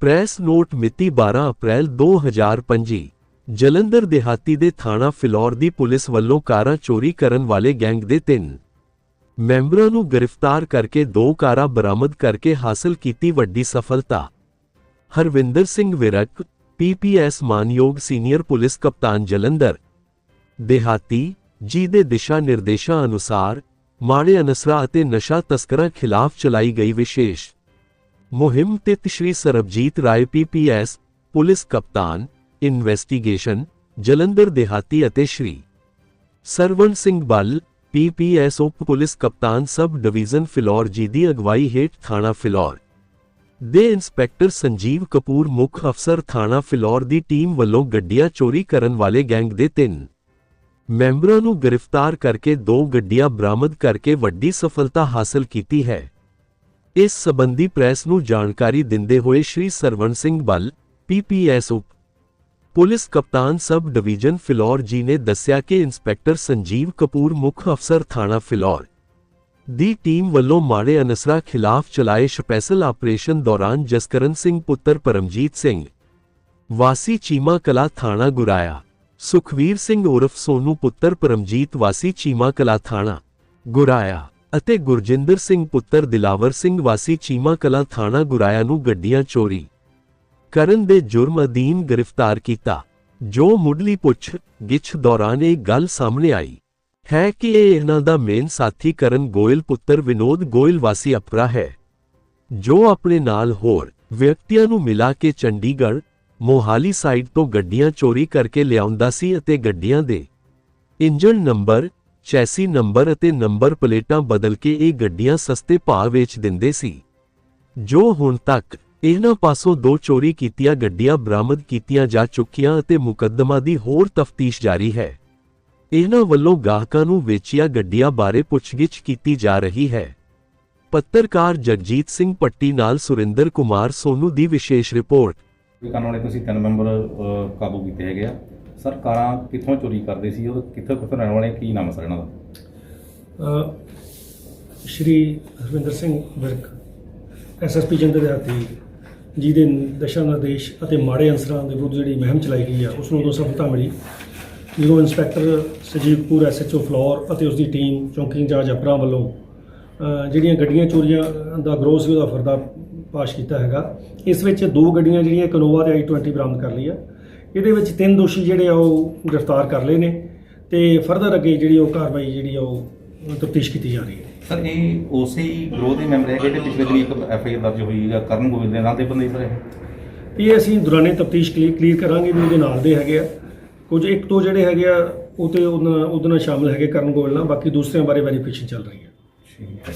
Press note ਮਿਤੀ 12 ਅਪ੍ਰੈਲ 2025 ਜਲੰਧਰ ਦਿਹਾਤੀ ਦੇ ਥਾਣਾ ਫਿਲੌਰ ਦੀ ਪੁਲਿਸ ਵੱਲੋਂ ਕਾਰਾਂ ਚੋਰੀ ਕਰਨ ਵਾਲੇ ਗੈਂਗ ਦੇ ਤਿੰਨ। ਮੈਂਬਰਾਂ ਨੂੰ ਗ੍ਰਿਫਤਾਰ ਕਰਕੇ ਦੋ ਕਾਰਾਂ ਬਰਾਮਦ ਕਰਕੇ ਹਾਸਲ ਕੀਤੀ ਵੱਡੀ ਸਫਲਤਾ। ਹਰਵਿੰਦਰ ਸਿੰਘ ਵਿਰਕ ਪੀਪੀਐਸ ਮਾਨਯੋਗ ਸੀਨੀਅਰ ਪੁਲਿਸ ਕਪਤਾਨ ਜਲੰਧਰ। ਦਿਹਾਤੀ ਜੀ ਦੇ ਦਿਸ਼ਾ ਨਿਰਦੇਸ਼ਾਂ ਅਨੁਸਾਰ ਮਾੜੇ ਅਨਸਰਾਂ ਅਤੇ ਨਸ਼ਾ ਤਸਕਰਾਂ ਖਿਲਾਫ ਚਲਾਈ ਗਈ ਵਿਸ਼ੇਸ਼। ਮੁਹਿੰਮ ਤੇ ਸ਼੍ਰੀ ਸਰਬਜੀਤ ਰਾਏ ਪੀਪੀਐਸ ਪੁਲਿਸ ਕਪਤਾਨ, ਇਨਵੈਸਟੀਗੇਸ਼ਨ, ਜਲੰਧਰ ਦੇਹਾਤੀ ਅਤੇ ਸ਼੍ਰੀ ਸਰਵਣ ਸਿੰਘ ਬੱਲ ਪੀਪੀਐਸ ਉਪ ਪੁਲਿਸ ਕਪਤਾਨ ਸਬ ਡਿਵੀਜ਼ਨ ਫਿਲੌਰ ਜੀ ਦੀ ਅਗਵਾਈ ਹੇਠ ਥਾਣਾ ਫਿਲੌਰ ਦੇ ਇੰਸਪੈਕਟਰ ਸੰਜੀਵ ਕਪੂਰ ਮੁੱਖ ਅਫਸਰ ਥਾਣਾ ਫਿਲੌਰ ਦੀ ਟੀਮ ਵੱਲੋਂ ਗੱਡੀਆਂ ਚੋਰੀ ਕਰਨ ਵਾਲੇ ਗੈਂਗ ਦੇ ਤਿੰਨ ਮੈਂਬਰਾਂ ਨੂੰ ਗ੍ਰਿਫਤਾਰ ਕਰਕੇ ਦੋ ਗੱਡੀਆਂ ਬਰਾਮਦ ਕਰਕੇ ਵੱਡੀ ਸਫਲਤਾ ਹਾਸਲ ਕੀਤੀ ਹੈ। ਇਸ ਸਬੰਧੀ ਪ੍ਰੈਸ ਨੂੰ ਜਾਣਕਾਰੀ ਦਿੰਦੇ ਹੋਏ ਸ਼੍ਰੀ ਸਰਵਣ ਸਿੰਘ ਬੱਲ ਪੀਪੀਐਸ ਉਪ ਪੁਲਿਸ ਕਪਤਾਨ ਸਬ ਡਿਵੀਜ਼ਨ ਫਿਲੌਰ ਜੀ ਨੇ ਦੱਸਿਆ ਕਿ ਇੰਸਪੈਕਟਰ ਸੰਜੀਵ ਕਪੂਰ ਮੁੱਖ ਅਫਸਰ ਥਾਣਾ ਫਿਲੌਰ ਦੀ ਟੀਮ ਵੱਲੋਂ ਮਾੜੇ ਅਨਸਰਾ ਖਿਲਾਫ ਚਲਾਏ ਸਪੈਸ਼ਲ ਆਪਰੇਸ਼ਨ ਦੌਰਾਨ ਜਸਕਰਨ ਸਿੰਘ ਪੁੱਤਰ ਪਰਮਜੀਤ ਸਿੰਘ, ਵਾਸੀ ਚੀਮਾ ਕਲਾ ਥਾਣਾ ਗੁਰਾਇਆ, ਸੁਖਵੀਰ ਸਿੰਘ ਉਰਫ ਸੋਨੂ ਪੁੱਤਰ ਪਰਮਜੀਤ ਵਾਸੀ ਚੀਮਾ ਕਲਾ ਥਾਣਾ ਗੁਰਾਇਆ। ਅਤੇ ਗੁਰਜਿੰਦਰ ਸਿੰਘ ਪੁੱਤਰ ਦਿਲਾਵਰ ਸਿੰਘ ਵਾਸੀ ਚੀਮਾ ਕਲਾ ਥਾਣਾ ਗੁਰਾਇਆ ਨੂੰ ਗੱਡੀਆਂ ਚੋਰੀ। ਕਰਨ ਦੇ ਜੁਰਮ ਅਧੀਨ ਗ੍ਰਿਫਤਾਰ ਕੀਤਾ। ਜੋ ਮੁੱਢਲੀ ਪੁੱਛ ਗਿੱਛ ਦੌਰਾਨ ਇਹ ਗੱਲ ਸਾਹਮਣੇ ਆਈ। ਹੈ ਕਿ ਇਹ ਇਹਨਾਂ ਦਾ ਮੇਨ ਸਾਥੀ ਕਰਨ ਗੋਇਲ ਪੁੱਤਰ ਵਿਨੋਦ ਗੋਇਲ ਵਾਸੀ ਅਪਰਾ ਹੈ। ਜੋ ਆਪਣੇ ਨਾਲ ਹੋਰ ਵਿਅਕਤੀਆਂ ਨੂੰ ਮਿਲਾ ਕੇ ਚੰਡੀਗੜ੍ਹ, ਮੋਹਾਲੀ ਸਾਈਡ ਤੋਂ ਗੱਡੀਆਂ ਚੋਰੀ ਕਰਕੇ ਲਿਆਉਂਦਾ ਸੀ ਅਤੇ ਗੱਡੀਆਂ ਦੇ ਇੰਜਨ ਨੰਬਰ ਚੈਸੀ ਨੰਬਰ ਅਤੇ ਨੰਬਰ ਪਲੇਟਾਂ ਬਦਲ ਕੇ ਇਹ ਗੱਡੀਆਂ ਸਸਤੇ ਭਾਅ ਵੇਚ ਦਿੰਦੇ ਸੀ। ਜੋ ਹੁਣ ਤੱਕ ਇਹਨਾਂ ਪਾਸੋਂ ਦੋ ਚੋਰੀ ਕੀਤੀਆਂ ਗੱਡੀਆਂ ਬਰਾਮਦ ਕੀਤੀਆਂ ਜਾ ਚੁੱਕੀਆਂ ਅਤੇ ਮੁਕੱਦਮਾ ਦੀ ਹੋਰ ਤਫਤੀਸ਼ ਜਾਰੀ ਹੈ। ਇਹਨਾਂ ਵੱਲੋਂ ਗਾਹਕਾਂ ਨੂੰ ਵੇਚੀਆਂ ਗੱਡੀਆਂ ਬਾਰੇ ਪੁੱਛਗਿੱਛ ਕੀਤੀ ਜਾ ਰਹੀ ਹੈ। ਪੱਤਰਕਾਰ ਜਗਜੀਤ ਸਿੰਘ ਪੱਟੀ ਨਾਲ ਸੁਰਿੰਦਰ ਕੁਮਾਰ ਸੋਨੂ ਦੀ ਵਿਸ਼ੇਸ਼ ਰਿਪੋਰਟ। ਚੋਰੀ ਵਾਲੇ ਤੁਸੀਂ ਤਿੰਨ ਮੈਂਬਰ ਕਾਬੂ ਕੀਤੇ ਹੈਗੇ ਆ। ਸਰ, ਕਾਰਾਂ ਕਿੱਥੋਂ ਚੋਰੀ ਕਰਦੇ ਸੀ? ਉਹ ਕਿੱਥੋਂ ਕਿੱਥੋਂ ਰਹਿਣ ਵਾਲੇ? ਕੀ ਨਾਮ ਸਰ ਇਹਨਾਂ ਦਾ? ਸ਼੍ਰੀ ਹਰਵਿੰਦਰ ਸਿੰਘ ਵਿਰਕ ਐਸਐਸਪੀ ਜੰਦਰ ਦਿਹਾਤੀ ਜੀ ਦੇ ਦਸ਼ਾ ਨਿਰਦੇਸ਼ ਅਤੇ ਮਾੜੇ ਅੰਸਰਾਂ ਦੇ ਵਿਰੁੱਧ ਜਿਹੜੀ ਮੁਹਿੰਮ ਚਲਾਈ ਗਈ ਆ, ਉਸ ਨੂੰ ਉਦੋਂ ਸਫਲਤਾ ਮਿਲੀ। ਜਦੋਂ ਇੰਸਪੈਕਟਰ ਸਜੀਵ ਕਪੂਰ ਐਸਐਚਓ ਫਲੋਰ ਅਤੇ ਉਸ ਦੀ ਟੀਮ ਚੌਂਕੀ ਇੰਚਾਰਜ ਅਪਰਾ ਵੱਲੋਂ ਜਿਹੜੀਆਂ ਗੱਡੀਆਂ ਚੋਰੀਆਂ ਦਾ ਗਰੋਸ ਵੀ ਉਹਦਾ ਫਰਦਾ ਪਾਸ਼ ਕੀਤਾ ਹੈਗਾ। ਇਸ ਵਿੱਚ ਦੋ ਗੱਡੀਆਂ ਜਿਹੜੀਆਂ ਇਨੋਵਾ ਤੇ i20 ਬਰਾਮਦ ਕਰ ਲਈ ਆ। ਇਹਦੇ ਵਿੱਚ ਤਿੰਨ ਦੋਸ਼ੀ ਜਿਹੜੇ ਆ ਉਹ ਗ੍ਰਿਫਤਾਰ ਕਰ ਲਏ ਨੇ ਤੇ ਫਰਦਰ ਅੱਗੇ ਜਿਹੜੀ ਉਹ ਕਾਰਵਾਈ ਜਿਹੜੀ ਆ ਉਹ ਤਫਤੀਸ਼ ਕੀਤੀ ਜਾ ਰਹੀ ਹੈ। ਸਰ ਇਹ ਉਸੇ ਹੀ ਗਰੋਹ ਦੇ ਮੈਂਬਰ ਹੈਗੇ ਤੇ ਪਿਛਲੇ ਦਿਨੀ ਇੱਕ ਐਫ ਆਈ ਆਰ ਦਰਜ ਹੋਈ ਹੈ ਕਰਨ ਗੋਬਿੰਦ ਦੇ ਨਾਂ ਤੇ ਬੰਦੇ ਸਰ ਇਹ? ਇਹ ਅਸੀਂ ਦੌਰਾਨੇ ਤਫਤੀਸ਼ ਕਲੀਅਰ ਕਰਾਂਗੇ ਵੀ ਉਹਦੇ ਨਾਲ ਦੇ ਹੈਗੇ ਆ। ਕੁਝ ਇੱਕ ਦੋ ਜਿਹੜੇ ਹੈਗੇ ਆ ਉਹ ਤੇ ਉਹਨਾਂ ਉਹਦੇ ਨਾਲ ਸ਼ਾਮਲ ਹੈਗੇ ਕਰਨ ਗੋਇਲ ਨਾਲ ਬਾਕੀ ਦੂਸਰਿਆਂ ਬਾਰੇ ਵੈਰੀਫਿਕੇਸ਼ਨ ਚੱਲ ਰਹੀ ਹੈ। ਠੀਕ ਹੈ।